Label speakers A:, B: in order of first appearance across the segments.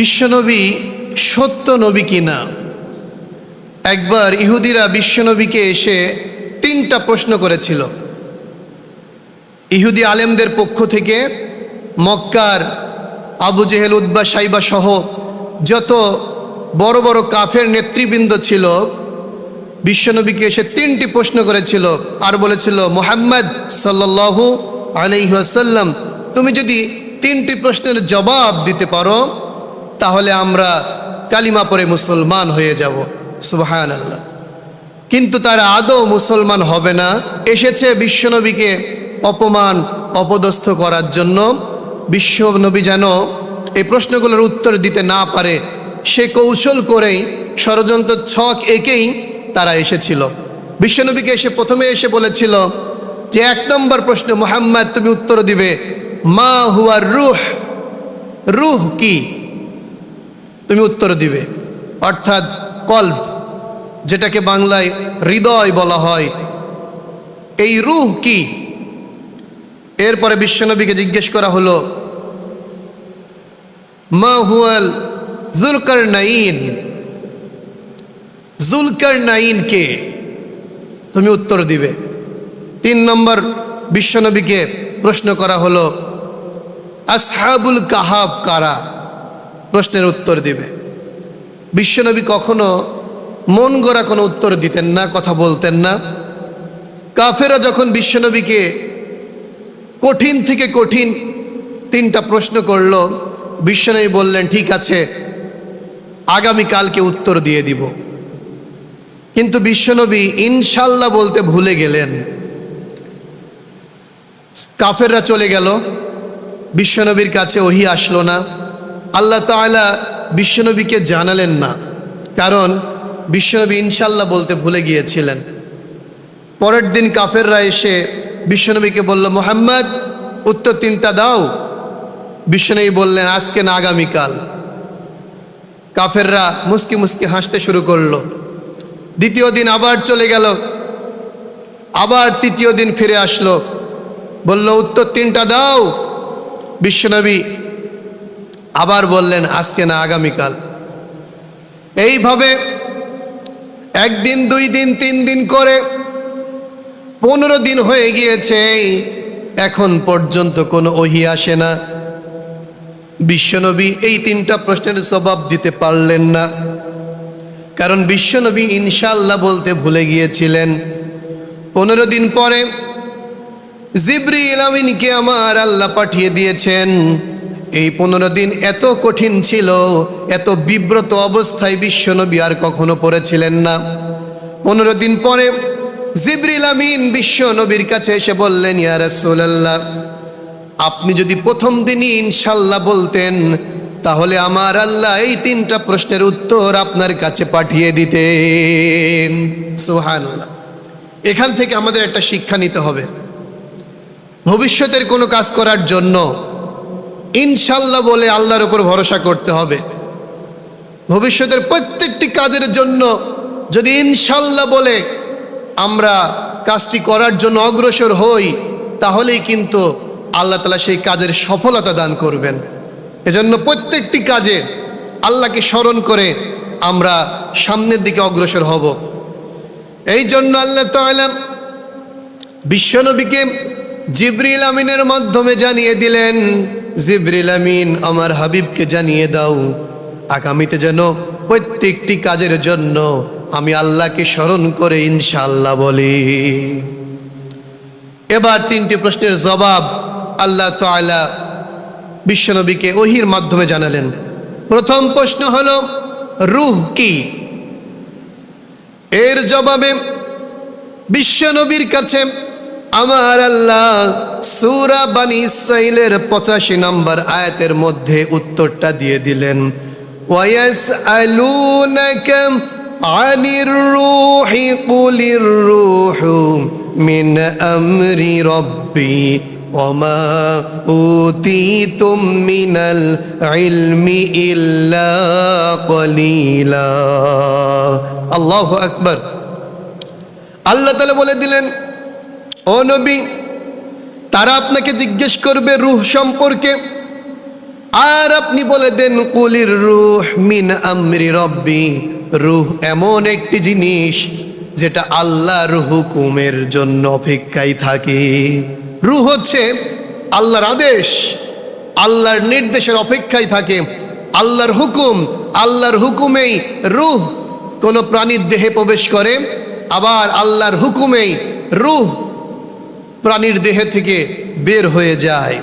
A: বিশ্বনবী সত্য নবী কিনা? একবার ইহুদিরা বিশ্বনবীকে এসে তিনটা প্রশ্ন করেছিল। ইহুদি আলেমদের পক্ষ থেকে মক্কার আবু জেহেল উদ্বা সাইবা সহ যত বড় বড় কাফের নেতৃবৃন্দ ছিল, বিশ্বনবীকে এসে তিনটি প্রশ্ন করেছিল আর বলেছিল, মোহাম্মদ সাল্লাল্লাহু আলহিহাসাল্লাম তুমি যদি তিনটি প্রশ্নের জবাব দিতে পারো তাহলে আমরা কালিমা পরে মুসলমান হয়ে যাব। সুবাহান আল্লাহ কিন্তু তারা আদৌ মুসলমান হবে না। এসেছে বিশ্বনবীকে অপমান, অপদস্থ করার জন্য। বিশ্বনবী যেন এই প্রশ্নগুলোর উত্তর দিতে না পারে, সে কৌশল করেই ষড়যন্ত্র ছক একেই তারা এসেছিল। বিশ্বনবীকে এসে প্রথমে এসে বলেছিল যে, এক নম্বর প্রশ্ন, মোহাম্মদ, তুমি উত্তর দিবে। মা হুয়ার রুহ? রুহ কি? তুমি উত্তর দিবে। অর্থাৎ কল্প, যেটাকে বাংলায় হৃদয় বলা হয়। এই রুহ কি? এরপরে বিশ্বনবীকে জিজ্ঞেস করা হলো, মা হুয়াল জুলকার নাইন জুলকার নাইন কে? তুমি উত্তর দিবে। তিন নম্বর বিশ্বনবীকে প্রশ্ন করা হলো, আসহাবুল কাহাব কারা? প্রশ্নের উত্তর দিবে। বিশ্বনবী কখনো মন গড়া কোনো উত্তর দিতেন না, কথা বলতেন না। কাফেরা যখন বিশ্বনবীকে কঠিন থেকে কঠিন তিনটা প্রশ্ন করল, বিশ্বনবী বললেন, ঠিক আছে আগামীকালকে উত্তর দিয়ে দিব। কিন্তু বিশ্বনবী ইনশাল্লাহ বলতে ভুলে গেলেন। কাফেররা চলে গেল, বিশ্বনবীর কাছে ওহি আসলো না। আল্লাহ তাআলা বিশ্বনবীকে জানালেন না। কারণ বিশ্বনবী ইনশাল্লাহ বলতে ভুলে গিয়েছিলেন। পরের দিন কাফেররা এসে বিশ্বনবীকে বলল, মোহাম্মদ, উত্তর তিনটা দাও। বিশ্বনবী বললেন, আজকে না আগামীকাল। কাফেররা মুস্কি মুস্কি হাসতে শুরু করল। দ্বিতীয় দিন আবার চলে গেল। আবার তৃতীয় দিন ফিরে আসলো। বলল, উত্তর তিনটা দাও। বিশ্বনবী আবার বললেন, আজকে না আগামীকাল। এইভাবে একদিন, দুই দিন, তিন দিন করে পনেরো দিন হয়ে গিয়েছে এখন পর্যন্ত কোনো ওহি আসে না। বিশ্বনবী এই তিনটা প্রশ্নের জবাব দিতে পারলেন না। কারণ বিশ্বনবী ইনশাল্লাহ বলতে ভুলে গিয়েছিলেন, পনেরো দিন পরে জিব্রি ইলামিনকে আমার আল্লাহ পাঠিয়ে দিয়েছেন। এই পনেরো দিন এত কঠিন ছিল, এত বিব্রত অবস্থায় বিশ্বনবী আর কখনো পড়েছিলেন না। পনেরো দিন পরে জিব্রিল আমিন বিশ্ব নবীর কাছে এসে বললেন, ইয়া রাসূলুল্লাহ, আপনি যদি প্রথম দিনই ইনশাল্লাহ বলতেন, তাহলে আমার আল্লাহ এই তিনটা প্রশ্নের উত্তর আপনার কাছে পাঠিয়ে দিতেন। সুবহানাল্লাহ। এখান থেকে আমাদের একটা শিক্ষা নিতে হবে। ভবিষ্যতের কোনো কাজ করার জন্য ইনশাল্লাহ বলে আল্লাহর উপর ভরসা করতে হবে। ভবিষ্যতের প্রত্যেকটি কাজের জন্য যদি ইনশাল্লাহ বলে আমরা কাজটি করার জন্য অগ্রসর হই, তাহলেই কিন্তু আল্লাহ তালা সেই কাজের সফলতা দান করবেন। এজন্য প্রত্যেকটি কাজে আল্লাহকে স্মরণ করে আমরা সামনের দিকে অগ্রসর হব। এই জন্য আল্লাহ তাআলা বিশ্বনবীকে জিবরিল আমিনের মাধ্যমে জানিয়ে দিলেন জিবরিল আমিন, আমার হাবিবকে জানিয়ে দাও, আগামীতে যেন প্রত্যেকটি কাজের জন্য আমি আল্লাহকে স্মরণ করে ইনশাআল্লাহ বলি। এবার তিনটি প্রশ্নের জবাব আল্লাহ তাআলা বিশ্বনবীকে ওহির মাধ্যমে জানালেন। প্রথম প্রশ্ন হল, রুহ কি? এর জবাবে বিশ্বনবীর কাছে, আমার আল্লাহ সুরা বানি ইসরাইলের পঁচাশি নম্বর আয়াতের মধ্যে উত্তরটা দিয়ে দিলেন ওয়াস আলুনাকা আনির রুহি কুলির রুহু মিন আমরি রব্বি وما أوتيتم من العلم إلا قليلا الله أكبر আল্লাহ তালা বলে দিলেন ও নবী তারা আপনাকে জিজ্ঞেস করবে রুহ সম্পর্কে। আর আপনি বলে দেন, কুলির রুহ মিন আমরি রব্বি। রুহ এমন একটি জিনিস যেটা আল্লাহর হুকুমের জন্য অপেক্ষায় থাকে। রুহ হচ্ছে আল্লাহর আদেশ, আল্লাহর নির্দেশের অপেক্ষায় থাকে। আল্লাহর হুকুম, আল্লাহর হুকুমেই রুহ কোনো প্রাণীর দেহে প্রবেশ করে। আবার আল্লাহর হুকুমেই রুহ প্রাণীর দেহে থেকে বের হয়ে যায়।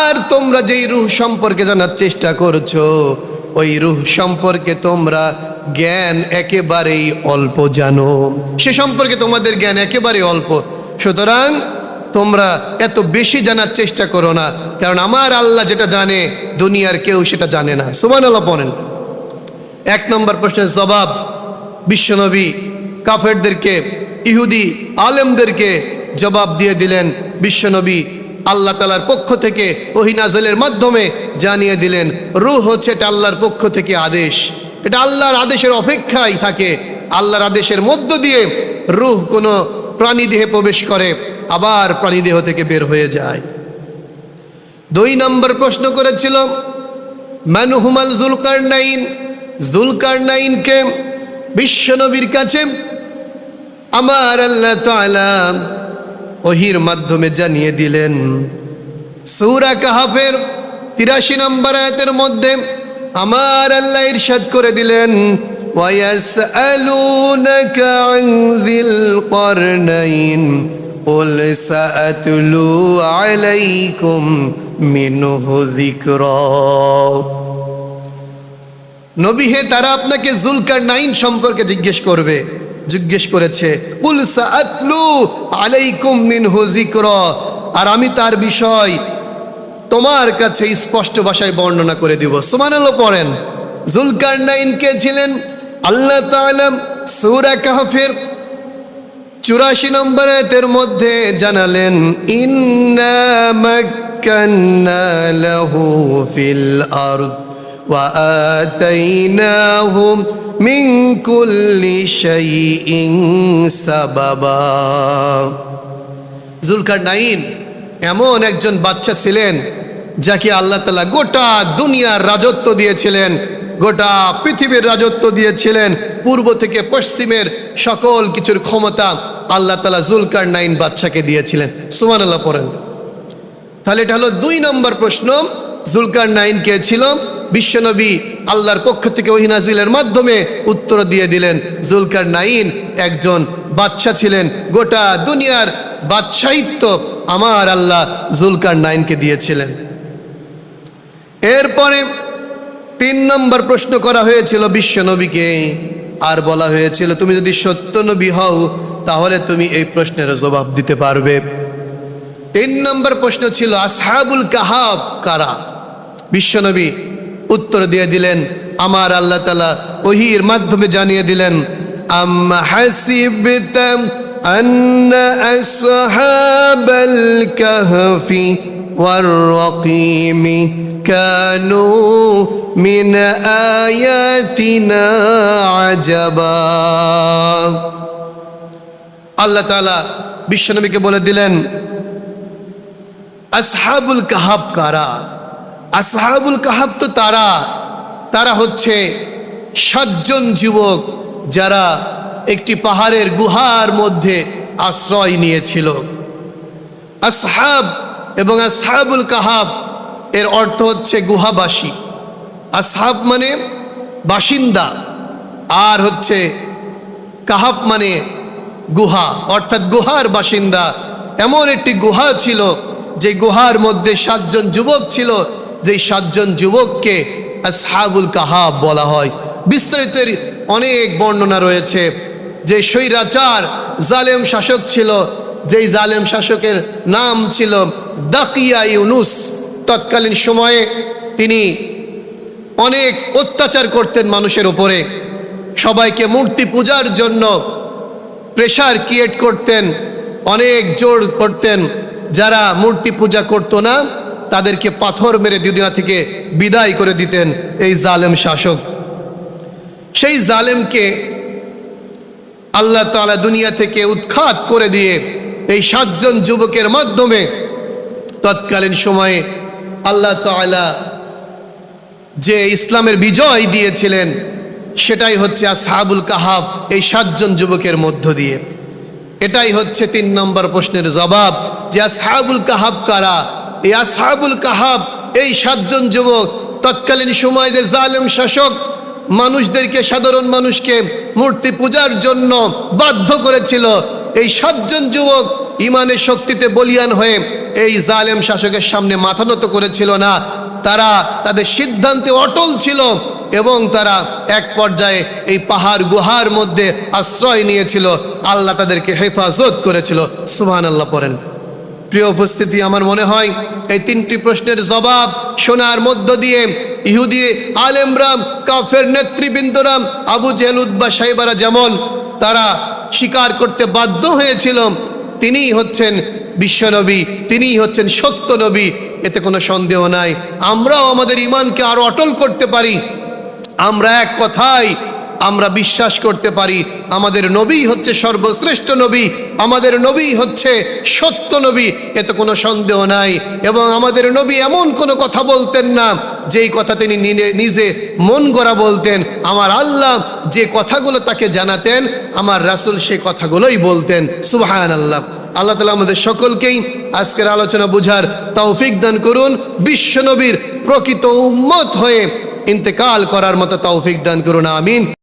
A: আর তোমরা যেই রুহ সম্পর্কে জানার চেষ্টা করছ, ওই রুহ সম্পর্কে তোমরা জ্ঞান একেবারেই অল্প জানো। সে সম্পর্কে তোমাদের জ্ঞান একেবারে অল্প। সুতরাং তোমরা এত বেশি জানার চেষ্টা করো না, কারণ আমার আল্লাহ যেটা জানে, দুনিয়ার কেউ সেটা জানে না। সুমান আল্লাহ পড়েন। এক নম্বর প্রশ্নের জবাব, বিশ্বনবী কাফেরদেরকে, ইহুদি আলেমদেরকে জবাব দিয়ে দিলেন বিশ্বনবী। আল্লাহ তালার পক্ষ থেকে ওহিনাজলের মাধ্যমে জানিয়ে দিলেন, রুহ হচ্ছে এটা আল্লাহর পক্ষ থেকে আদেশ। এটা আল্লাহর আদেশের অপেক্ষায় থাকে। আল্লাহর আদেশের মধ্য দিয়ে রুহ কোনো প্রাণীদেহে প্রবেশ করে, আবার প্রাণীদেহ থেকে বের হয়ে যায়। দুই নম্বর প্রশ্ন করেছিল মানুহুমাল জুলকার নাইন জুলকার নাইনকে বিশ্বনবীর কাছে আমার আল্লাহ তাআলা ওহির মাধ্যমে জানিয়ে দিলেন সূরা কাহাফের তিরাশি নম্বর আয়াতের মধ্যে আমার আল্লাহ ইরশাদ করে দিলেন ويسألونك عن ذي القرنين قل سأتلو عليكم منه ذكرًا নবী হে তারা আপনাকে জুলকার নাইন সম্পর্কে জিজ্ঞেস করবে জিজ্ঞেস করেছে আর আমি তার বিষয় তোমার কাছে স্পষ্ট ভাষায় বর্ণনা করে দিব। সুমানালো পড়েন। জুলকারনাইন কে ছিলেন? আল্লাহ তাআলা কাহফের চুরাশি নম্বর এতের মধ্যে জানালেন, ইন্না ফিল আরদ ওয়া আতাইনাহুম من كل شيء سببا জুলকার নাইন এমন একজন বাচ্চা ছিলেন যাকে আল্লাহ তালা গোটা দুনিয়ার রাজত্ব দিয়েছিলেন গোটা পৃথিবীর রাজত্ব দিয়েছিলেন পূর্ব থেকে পশ্চিমের সকল কিছুর ক্ষমতা আল্লাহ তালা জুলকার নাইন বাচ্চাকে দিয়েছিলেন সুমান আল্লাহ পড়েন তাহলে এটা হলো দুই নম্বর প্রশ্ন জুলকার নাইন কে ছিল? বিশ্বনবী আল্লাহর পক্ষ থেকে ওহিনাজিলের মাধ্যমে উত্তর দিয়ে দিলেন, জুলকার নাইন একজন বাচ্চা ছিলেন, গোটা দুনিয়ার বাদশাহিত্য আমার আল্লাহ জুলকার নাইনকে দিয়েছিলেন। এরপরে তিন নম্বর প্রশ্ন করা হয়েছিল বিশ্বনবীকে, আর বলা হয়েছিল, তুমি যদি সত্য নবী হও, তাহলে তুমি এই প্রশ্নের জবাব দিতে পারবে। তিন নম্বর প্রশ্ন ছিল, আসহাবুল কাহাব কারা? বিশ্বনবী উত্তর দিয়ে দিলেন আমার আল্লাহ তালা ওহির মাধ্যমে জানিয়ে দিলেন আম হাসিবতাম أن أصحاب الكهف والرقيم كانوا من آياتنا عجبا আল্লাহ তাআলা বিশ্বনবীকে বলে দিলেন আসহাবুল কাহাব কারা আসহাবুল কাহাব তো তারা তারা হচ্ছে সাতজন যুবক যারা একটি পাহাড়ের গুহার মধ্যে আশ্রয় নিয়েছিল। আসহাব এবং আসহাবুল কাহাব এর অর্থ হচ্ছে গুহাবাসী। আসহাব মানে বাসিন্দা, আর হচ্ছে কাহাব মানে গুহা, অর্থাৎ গুহার বাসিন্দা। এমন একটি গুহা ছিল যে গুহার মধ্যে সাতজন যুবক ছিল যেই সাতজন যুবককে আসহাবুল কাহাব বলা হয়। বিস্তারিতের অনেক বর্ণনা রয়েছে। যে স্বৈরাচার জালেম শাসক ছিল, যেই জালেম শাসকের নাম ছিল দাকিয়া ইউনুস। তৎকালীন সময়ে তিনি অনেক অত্যাচার করতেন মানুষের উপরে। সবাইকে মূর্তি পূজার জন্য প্রেশার ক্রিয়েট করতেন, অনেক জোর করতেন। যারা মূর্তি পূজা করতো না তাদেরকে পাথর মেরে দুনিয়া থেকে বিদায় করে দিতেন এই জালেম শাসক। সেই জালেমকে আল্লাহ তাআলা দুনিয়া থেকে উৎখাত করে দিয়ে এই সাতজন যুবকের মাধ্যমে তৎকালীন সময়ে আল্লাহ তাআলা যে ইসলামের বিজয় দিয়েছিলেন, সেটাই হচ্ছে আসহাবুল কাহাব এই সাতজন যুবকের মধ্য দিয়ে। এটাই হচ্ছে তিন নম্বর প্রশ্নের জবাব যে আসহাবুল কাহাব কারা? এই কাহাব, এই সাতজন যুবক, তৎকালীন সময় যে জালেম শাসক, মানুষদেরকে, সাধারণ মানুষকে মূর্তি পূজার জন্য বাধ্য করেছিল। এই সাতজন যুবক ইমানের শক্তিতে বলিয়ান হয়ে এই জালেম শাসকের সামনে মাথা নত করেছিল না। তারা তাদের সিদ্ধান্তে অটল ছিল এবং তারা এক পর্যায়ে এই পাহাড় গুহার মধ্যে আশ্রয় নিয়েছিল। আল্লাহ তাদেরকে হেফাজত করেছিল। সুহান আল্লাহ পড়েন। প্রিয় উপস্থিতি, আমার মনে হয় এই তিনটি প্রশ্নের জবাব শোনার মধ্য দিয়ে ইহুদি আলেমরাম কাফের নেতৃবৃন্দরাম আবু জেলুদ বা সাহেবারা যেমন তারা স্বীকার করতে বাধ্য হয়েছিল তিনিই হচ্ছেন বিশ্বনবী তিনিই হচ্ছেন সত্য নবী, এতে কোনো সন্দেহ নাই। আমরাও আমাদের ইমানকে আরও অটল করতে পারি। আমরা এক কথাই আমরা বিশ্বাস করতে পারি, আমাদের নবী হচ্ছে সর্বশ্রেষ্ঠ নবী, আমাদের নবী হচ্ছে সত্য নবী, এতে কোনো সন্দেহ নাই। এবং আমাদের নবী এমন কোনো কথা বলতেন না, যেই কথা তিনি নিজে মন গড়া বলতেন। আমার আল্লাহ যে কথাগুলো তাকে জানাতেন, আমার রাসূল সেই কথাগুলোই বলতেন। সুবহান আল্লাহ আল্লাহ তালা আমাদের সকলকেই আজকের আলোচনা বুঝার তৌফিক দান করুন। বিশ্বনবীর প্রকৃত উম্মত হয়ে ইন্তেকাল করার মতো তৌফিক দান করুন। আমিন।